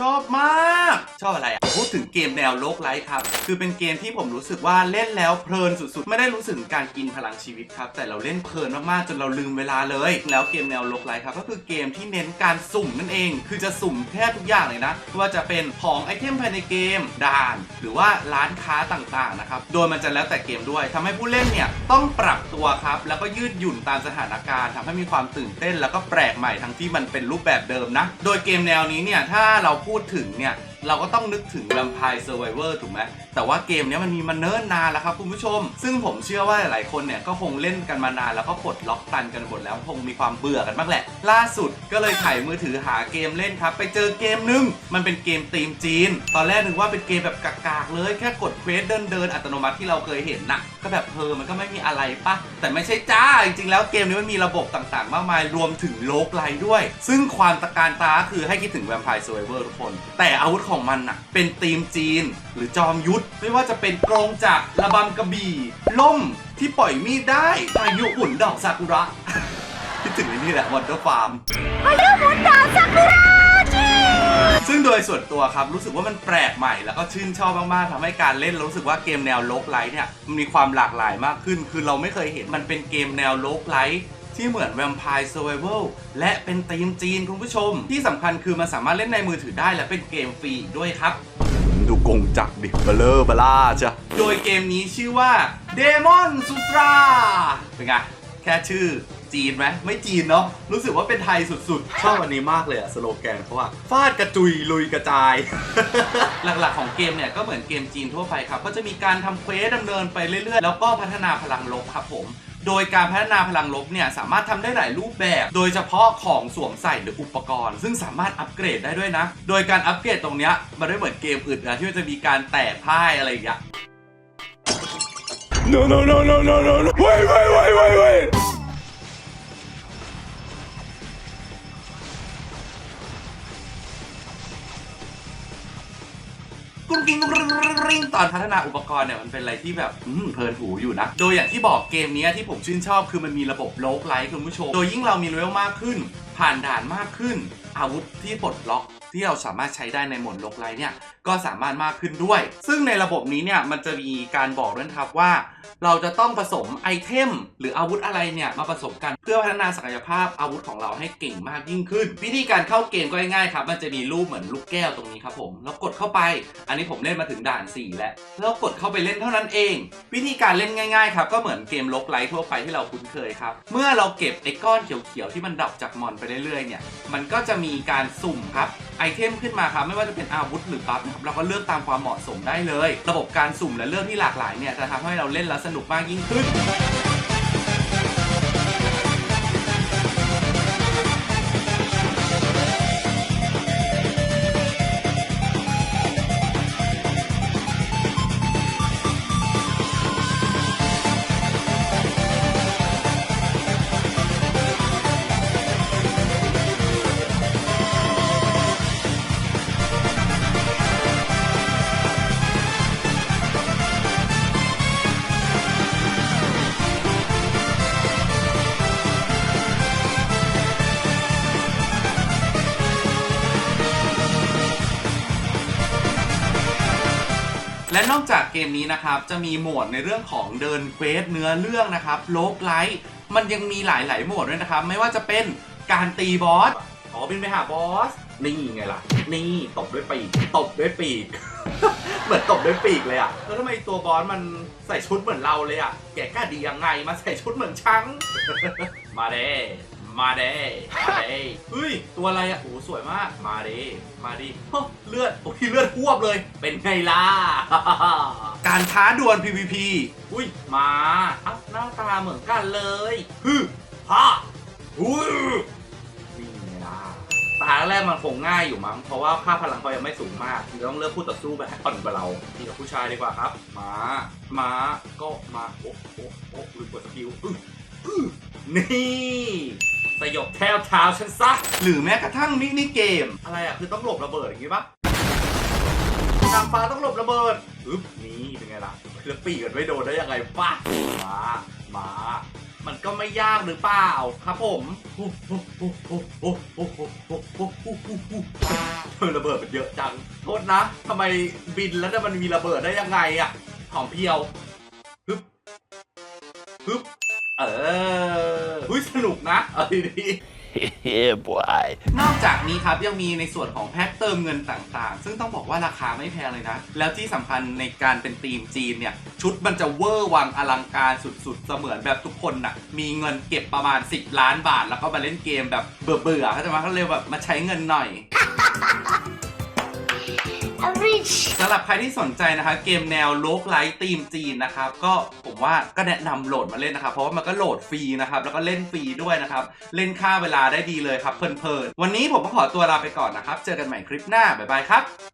ชอบมาก ชอบอะไรอะ พูดถึงเกมแนวโลกไลท์ครับ คือเป็นเกมที่ผมรู้สึกว่าเล่นแล้วเพลินสุดๆ ไม่ได้รู้สึกการกินพลังชีวิตครับ แต่เราเล่นเพลินมากๆ จนเราลืมเวลาเลย แล้วเกมแนวโลกไลท์ครับ ก็คือเกมที่เน้นการสุ่มนั่นเอง คือจะสุ่มแทบทุกอย่างเลยนะไม่ว่าจะเป็นของไอเทมภายในเกม ด่าน หรือว่าร้านค้าต่างๆ นะครับ โดยมันจะแล้วแต่เกมด้วยทำให้ผู้เล่นเนี่ยต้องปรับตัวครับ แล้วก็ยืดหยุ่นตามสถานการณ์ทำให้มีความตื่นเต้น แล้วก็แปลกใหม่ทั้งที่มันเป็นรูปแบบเดิมนะ โดยเกมแนวนี้เนี่ย ถ้าเราพูดถึงเนี่ยเราก็ต้องนึกถึงแวมไพร์เซอร์ไวเวอร์ถูกไหมแต่ว่าเกมนี้มันมีมาเนิ่นนานแล้วครับคุณผู้ชม ซึ่งผมเชื่อว่าหลายๆคนเนี่ยก็คงเล่นกันมานานแล้วก็ปลดล็อกตันกันหมดแล้วคงมีความเบื่อกันบ้างแหละ ล่าสุดก็เลยถ่ายมือถือหาเกมเล่นครับ ไปเจอเกมหนึง มันเป็นเกมธีมจีน ตอนแรกนึกว่าเป็นเกมแบบกากๆเลยแค่กดเควสเดินเดินอัตโนมัติที่เราเคยเห็นน่ะก็แบบเธอมันก็ไม่มีอะไรปะแต่ไม่ใช่จ้าจริงๆแล้วเกมนี้มันมีระบบต่างๆ มากมายรวมถึงโลกไลด้วย ซึ่งความตะการตาคือให้คิดถึง Vampire Survivor ทุกคน แต่อาวุธของมันน่ะเป็นธีมจีน หรือจอมยุทธไม่ว่าจะเป็นกรงจักรระบำกระบี่ล่มที่ปล่อยมีดได้พายุหมุนดอกซากุระคิดถึงไอ้นี่แหละวันเดอร์ฟาร์มซึ่งโดยส่วนตัวครับรู้สึกว่ามันแปลกใหม่ แล้วก็ชื่นชอบมากๆทำให้การเล่นรู้สึกว่าเกมแนวโลกไลท์เนี่ยมันมีความหลากหลายมากขึ้น คือเราไม่เคยเห็นมันเป็นเกมแนวโลกไลท์ที่เหมือน Vampire Survival และเป็นธีมจีนคุณผู้ชม ที่สำคัญคือมันสามารถเล่นในมือถือได้และเป็นเกมฟรีอีกด้วยครับ ดูกงจักดิเบลเลอร์เบล่าจ้ะโดยเกมนี้ชื่อว่า Demon Sutra เป็นไง แค่ชื่อจีนไหมไม่จีนเนาะรู้สึกว่าเป็นไทยสุดๆ ชอบอันนี้มากเลยอะสโลแกนเขาว่าฟาดกระจุยลุยกระจาย หลักๆของเกมเนี่ยก็เหมือนเกมจีนทั่วไปครับ ก็จะมีการทำเควสดำเนินไปเรื่อยๆ แล้วก็พัฒนาพลังลบครับผม โดยการพัฒนาพลังลบเนี่ยสามารถทำได้หลายรูปแบบ โดยเฉพาะของสวมใส่หรืออุปกรณ์ ซึ่งสามารถอัปเกรดได้ด้วยนะ โดยการอัปเกรดตรงเนี้ยมันไม่เหมือนเกมอื่นนะที่มันจะมีการแตกพ่ายอะไรอย่างเงี้ย No, no, no, no, no, no, no. Wait, wait, wait, wait, wait. กรุงกริงกรุงกริงกรุงกริงตอนพัฒนาอุปกรณ์เนี่ยมันเป็นอะไรที่แบบอืมเพลินหูอยู่นะ โดยอย่างที่บอกเกมนี้ที่ผมชื่นชอบคือมันมีระบบโลกไลท์คุณผู้ชม โดยยิ่งเรามีเลเวลมากขึ้น ผ่านด่านมากขึ้น อาวุธที่ปลดล็อกที่เราสามารถใช้ได้ในหมดโลกไลท์เนี่ยก็สามารถมากขึ้นด้วย ซึ่งในระบบนี้เนี่ยมันจะมีการบอกด้วยครับว่า เราจะต้องผสมไอเทมหรืออาวุธอะไรเนี่ยมาผสมกันเพื่อพัฒนาศักยภาพอาวุธของเราให้เก่งมากยิ่งขึ้น วิธีการเข้าเกมก็ง่ายๆครับ มันจะมีรูปเหมือนลูกแก้วตรงนี้ครับผมแล้วกดเข้าไป อันนี้ผมเล่นมาถึงด่าน 4 แล้วแล้วกดเข้าไปเล่นเท่านั้นเอง วิธีการเล่นง่ายๆครับก็เหมือนเกมล็อกไลท์ทั่วไปที่เราคุ้นเคยครับเมื่อเราเก็บไอ้ก้อนเขียวๆที่มันดรอปจากมอนไปเรื่อยๆเนี่ยมันก็จะมีการสุ่มครับไอเทมขึ้นมาครับไม่ว่าจะเป็นอาวุธหรือบัฟนะครับเราก็เลือกตามความเหมาะสมได้เลย ระบบการสุ่มและเลือกที่หลากหลายเนี่ยจะทำให้เราเล่นแล้วสนุกมากยิ่งขึ้น และนอกจากเกมนี้นะครับ จะมีโหมดในเรื่องของเดินเควสเนื้อเรื่องนะครับโลกไลท์มันยังมีหลาย ๆ โหมดด้วยนะครับ ไม่ว่าจะเป็นการตีบอสอ๋อบินไปหาบอส นี่ไงล่ะ นี่ตบด้วยปีกตบด้วยปีก เหมือนตบด้วยปีกเลยอะแล้วทำไมตัวบอสมันใส่ชุดเหมือนเราเลยอะแกกล้าดียังไงมาใส่ชุดเหมือนช้าง มาเด้ มาเด้มาเด้เฮ้ย ตัวอะไรอะโอ้โหสวยมาก มาเด้มาดิฮะเลือด โอ้ยเลือดท่วมเลย เป็นไงล่ะ การท้าดวล PVP อุ้ย มาเอ้าหน้าตาเหมือนกันเลยฮึฮ่าอุ้ยนี่ไงล่ะตาแรกมันคงง่ายอยู่มั้ง เพราะว่าค่าพลังเขายังไม่สูงมากเราต้องเลือกคู่ต่อสู้ไปให้อ่อนกว่าเราที่กับผู้ชายดีกว่าครับมา มา ก็มา โอ้โอ้โอ้ลืมกดสกิลอื้ออื้อนี่ สยบแทวเท้าฉันซะ หรือแม้กระทั่งมินิเกม อะไรอะ คือต้องหลบระเบิดอย่างงี้ปะทางฟ้าต้องหลบระเบิดอึ๊บนี่เป็นไงล่ะแล้วปีกกันไม่โดนได้ยังไงปะมามา มันก็ไม่ยากหรือเปล่าครับผมเออระเบิดมันเยอะจัง โทษนะทำไมบินแล้วเนี่ยมันมีระเบิดได้ยังไงอะหอมเพียวฮึบฮึบ เออหุ้ยสนุกนะเอาดีๆ yeah, boy. นอกจากนี้ครับยังมีในส่วนของแพ็คเติมเงินต่างๆ ซึ่งต้องบอกว่าราคาไม่แพงเลยนะ แล้วที่สำคัญในการเป็นทีมจีนเนี่ย ชุดมันจะเวอร์วังอลังการสุดๆ เสมือนแบบทุกคนน่ะ มีเงินเก็บประมาณ 10 ล้านบาท แล้วก็มาเล่นเกมแบบเบื่อๆเขาใจะมาเขาเลยแบบมาใช้เงินหน่อย I'm rich. สำหรับใครที่สนใจนะคะเกมแนวโลกไลท์ทีมจีนนะครับก็ผมว่าก็แนะนำโหลดมาเล่นนะครับ เพราะว่ามันก็โหลดฟรีนะครับแล้วก็เล่นฟรีด้วยนะครับ เล่นค่าเวลาได้ดีเลยครับเพลินๆวันนี้ผมก็ขอตัวลาไปก่อนนะครับ เจอกันใหม่คลิปหน้าบ๊ายบายครับ